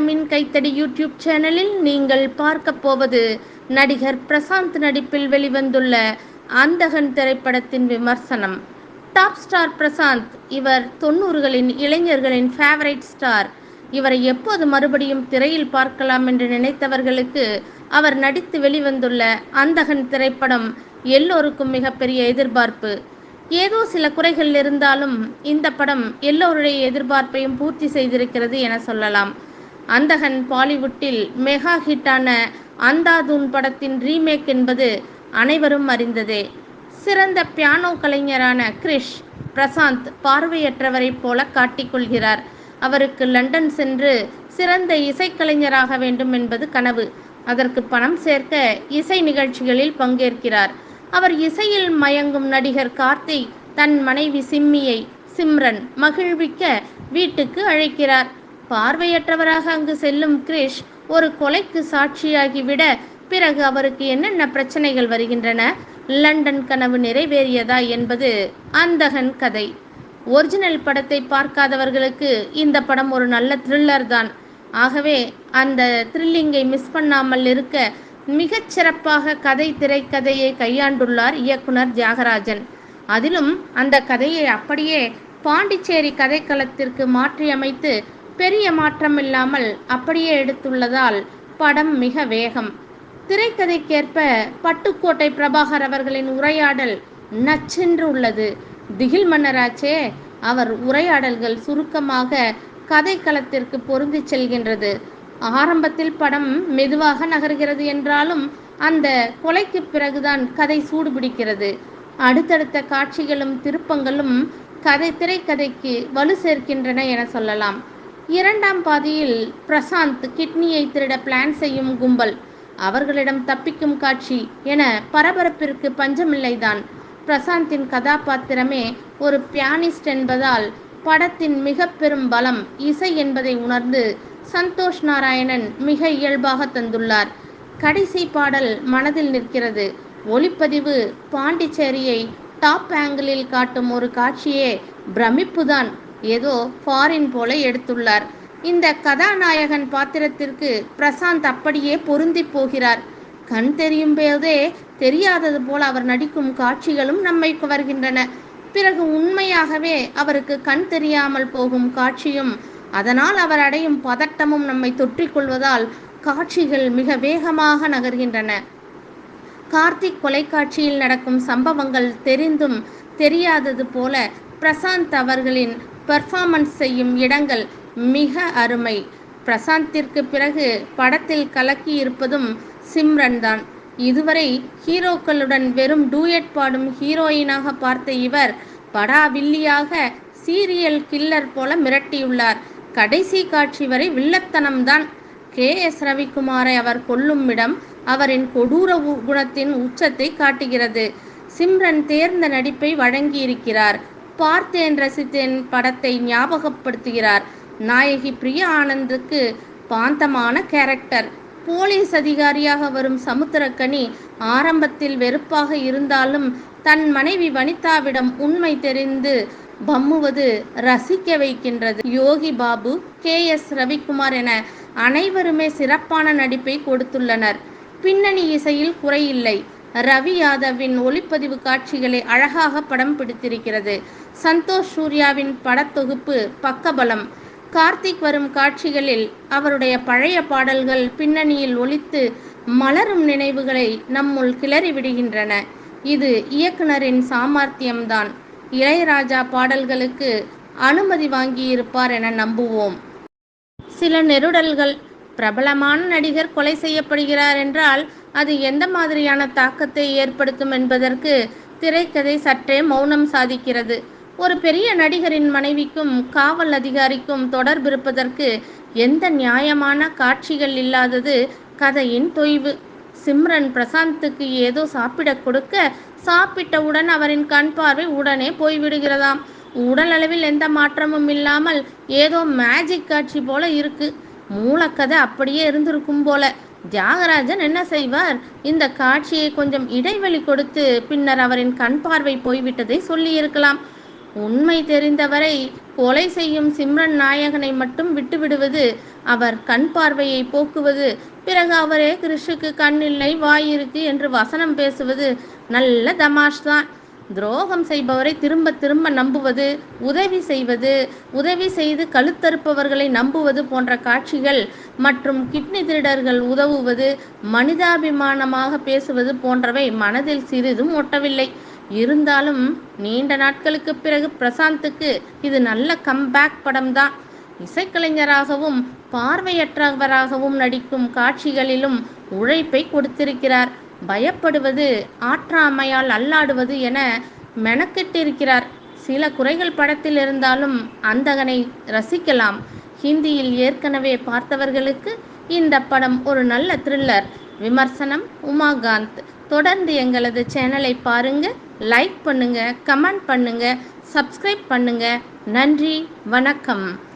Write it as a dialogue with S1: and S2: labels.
S1: இன்றைய கைத்தடி யூடியூப் சேனலில் நீங்கள் பார்க்க போவது நடிகர் பிரசாந்த் நடிப்பில் வெளிவந்துள்ள அந்தகன் திரைப்படத்தின் விமர்சனம். டாப் ஸ்டார் பிரசாந்த் இவர் தொண்ணூறுகளின் இளைஞர்களின் ஃபேவரைட் ஸ்டார் இவரை எப்போது மறுபடியும் திரையில் பார்க்கலாம் என்று நினைத்தவர்களுக்கு அவர் நடித்து வெளிவந்துள்ள அந்தகன் திரைப்படம் எல்லோருக்கும் மிகப்பெரிய எதிர்பார்ப்பு. ஏதோ சில குறைகள் இருந்தாலும் இந்த படம் எல்லோருடைய எதிர்பார்ப்பையும் பூர்த்தி செய்திருக்கிறது என சொல்லலாம். அந்தகன் பாலிவுட்டில் மெகா ஹிட்டான அந்தாதூன் படத்தின் ரீமேக் என்பது அனைவரும் அறிந்ததே. சிறந்த பியானோ கலைஞரான கிரிஷ் பிரசாந்த் பார்வையற்றவரைப் போல காட்டிக்கொள்கிறார் அவருக்கு லண்டன் சென்று சிறந்த இசைக்கலைஞராக வேண்டும் என்பது கனவு. அதற்கு பணம் சேர்க்க இசை நிகழ்ச்சிகளில் பங்கேற்கிறார். அவர் இசையில் மயங்கும் நடிகர் கார்த்திக் தன் மனைவி சிம்மியை சிம்ரன் மகிழ்விக்க வீட்டுக்கு அழைக்கிறார். பார்வையற்றவராக அங்கு செல்லும் கிரிஷ் ஒரு கொலைக்கு சாட்சியாகிவிட பிறகு அவருக்கு என்னென்ன பிரச்சனைகள் வருகின்றன? லண்டன் கனவு நிறைவேறியதா என்பது அந்தகன் கதை. ஒரிஜினல் படத்தை பார்க்காதவர்களுக்கு இந்த படம் ஒரு நல்ல த்ரில்லர் தான். ஆகவே அந்த த்ரில்லிங்கை மிஸ் பண்ணாமல் இருக்க மிகச் சிறப்பாக கதை திரைக்கதையை கையாண்டுள்ளார் இயக்குனர் தியாகராஜன். அதிலும் அந்த கதையை அப்படியே பாண்டிச்சேரி கதைக்களத்திற்கு மாற்றியமைத்து பெரிய மாற்றமில்லாமல் அப்படியே எடுத்துள்ளதால் படம் மிக வேகம். திரைக்கதைக்கேற்ப பட்டுக்கோட்டை பிரபாகர் அவர்களின் உரையாடல் நச்சென்று உள்ளது திகில் மன்னராச்சே அவர் உரையாடல்கள் சுருக்கமாக கதைக்களத்திற்கு பொருந்தி செல்கின்றது. ஆரம்பத்தில் படம் மெதுவாக நகர்கிறது என்றாலும் அந்த கொலைக்கு பிறகுதான் கதை சூடுபிடிக்கிறது. அடுத்தடுத்த காட்சிகளும் திருப்பங்களும் கதை திரைக்கதைக்கு வலு சேர்க்கின்றன என சொல்லலாம். இரண்டாம் பாதியில் பிரசாந்த் கிட்னியை திருட பிளான் செய்யும் கும்பல். அவர்களிடம் தப்பிக்கும் காட்சி என பரபரப்பிற்கு பஞ்சமில்லைதான். பிரசாந்தின் கதாபாத்திரமே ஒரு பியானிஸ்ட் என்பதால் படத்தின் மிக பெரும் பலம் இசை என்பதை உணர்ந்து சந்தோஷ் நாராயணன் மிக இயல்பாக தந்துள்ளார். கடைசி பாடல் மனதில் நிற்கிறது. ஒளிப்பதிவு பாண்டிச்சேரியை டாப் ஆங்கிளில் காட்டும் ஒரு காட்சியே பிரமிப்புதான். ஏதோ ஃபாரின் போல எடுத்துள்ளார். இந்த கதாநாயகன் பாத்திரத்திற்கு பிரசாந்த் அப்படியே பொருந்தி போகிறார். கண் தெரியும் போதே தெரியாதது போல் அவர் நடிக்கும் காட்சிகளும் நம்மை கவர்கின்றன. பிறகு உண்மையாகவே அவருக்கு கண் தெரியாமல் போகும் காட்சியும் அதனால் அவர் அடையும் பதட்டமும் நம்மை தொற்றிக்கொள்வதால் காட்சிகள் மிக வேகமாக நகர்கின்றன. கார்த்திக் கொலைக்காட்சியில் நடக்கும் சம்பவங்கள் தெரிந்தும் தெரியாதது போல பிரசாந்த் அவர்களின் பெர்ஃபார்மன்ஸ் செய்யும் இடங்கள் மிக அருமை. பிரசாந்திற்கு பிறகு படத்தில் கலக்கி இருப்பதும் சிம்ரன் தான். இதுவரை ஹீரோக்களுடன் வெறும் டூயட் பாடும் ஹீரோயினாக பார்த்த இவர் படா வில்லியாக சீரியல் கில்லர் போல மிரட்டியுள்ளார். கடைசி காட்சி வரை வில்லத்தனம்தான் கே. எஸ். ரவிக்குமாரை அவர் கொல்லும் இடம் அவரின் கொடூர குணத்தின் உச்சத்தை காட்டுகிறது. சிம்ரன் தேர்ந்த நடிப்பை வழங்கியிருக்கிறார். பார்த்தேன் ரசித்தேன் படத்தை ஞாபகப்படுத்துகிறார். நாயகி பிரியா ஆனந்துக்கு பாந்தமான கேரக்டர் போலீஸ் அதிகாரியாக வரும் சமுத்திரக்கனி ஆரம்பத்தில் வெறுப்பாக இருந்தாலும் தன் மனைவி வனிதாவிடம் உண்மை தெரிந்து பம்முவது ரசிக்க வைக்கின்றது. யோகி பாபு கே எஸ் ரவிக்குமார் என அனைவருமே சிறப்பான நடிப்பை கொடுத்துள்ளனர். பின்னணி இசையில் குறையில்லை. ரவி யாதவின் ஒளிப்பதிவு காட்சிகளை அழகாக படம் பிடித்திருக்கிறது. சந்தோஷ் சூர்யாவின் படத்தொகுப்பு பக்கபலம். கார்த்திக் வரும் காட்சிகளில் அவருடைய பழைய பாடல்கள் பின்னணியில் ஒலித்து மலரும் நினைவுகளை நம்முள் கிளறி விடுகின்றன. இது இயக்குனரின் சாமர்த்தியம்தான். இளையராஜா பாடல்களுக்கு அனுமதி வாங்கியிருப்பார் என நம்புவோம். சில நெருடல்கள் பிரபலமான நடிகர் கொலை செய்யப்படுகிறார் என்றால் அது எந்த மாதிரியான தாக்கத்தை ஏற்படுத்தும் என்பதற்கு திரைக்கதை சற்றே மௌனம் சாதிக்கிறது. ஒரு பெரிய நடிகரின் மனைவிக்கும் காவல் அதிகாரிக்கும் தொடர்பு இருப்பதற்கு எந்த நியாயமான காட்சிகள் இல்லாதது கதையின் தொய்வு. சிம்ரன் பிரசாந்துக்கு ஏதோ சாப்பிட கொடுக்க சாப்பிட்டவுடன் அவரின் கண் பார்வை உடனே போய்விடுகிறதாம். உடல் அளவில் எந்த மாற்றமும் இல்லாமல் ஏதோ மேஜிக் காட்சி போல இருக்கு. மூலக்கதை அப்படியே இருந்திருக்கும் போல. தியாகராஜன் என்ன செய்வார்? இந்த காட்சியை கொஞ்சம் இடைவெளி கொடுத்து பின்னர் அவரின் கண் பார்வை போய்விட்டதை சொல்லியிருக்கலாம் உண்மை தெரிந்தவரை கொலை செய்யும் சிம்ரன் நாயகனை மட்டும் விட்டுவிடுவது அவர் கண் பார்வையை போக்குவது பிறகு அவரே கிருஷுக்கு கண் இல்லை வாய் இருக்கு என்று வசனம் பேசுவது நல்ல தமாஷ் தான். துரோகம் செய்பவரை திரும்ப திரும்ப நம்புவது உதவி செய்வது உதவி செய்து கழுத்தறுப்பவர்களை நம்புவது போன்ற காட்சிகள் மற்றும் கிட்னி திருடர்கள் உதவுவது மனிதாபிமானமாக பேசுவது போன்றவை மனதில் சிறிதும் ஒட்டவில்லை. இருந்தாலும் நீண்ட நாட்களுக்கு பிறகு பிரசாந்துக்கு இது நல்ல கம்பேக் படம்தான். இசைக்கலைஞராகவும் பார்வையற்றவராகவும் நடிக்கும் காட்சிகளிலும் உழைப்பை கொடுத்திருக்கிறார். பயப்படுவது ஆற்றாமையால் அல்லாடுவது என மெனக்கிட்டிருக்கிறார். சில குறைகள் படத்தில் இருந்தாலும் அந்தகனை ரசிக்கலாம். ஹிந்தியில் ஏற்கனவே பார்த்தவர்களுக்கு இந்த படம் ஒரு நல்ல த்ரில்லர் விமர்சனம் உமாகாந்த். தொடர்ந்து எங்களது சேனலை பாருங்க லைக் பண்ணுங்க கமெண்ட் பண்ணுங்க சப்ஸ்கிரைப் பண்ணுங்க. நன்றி வணக்கம்.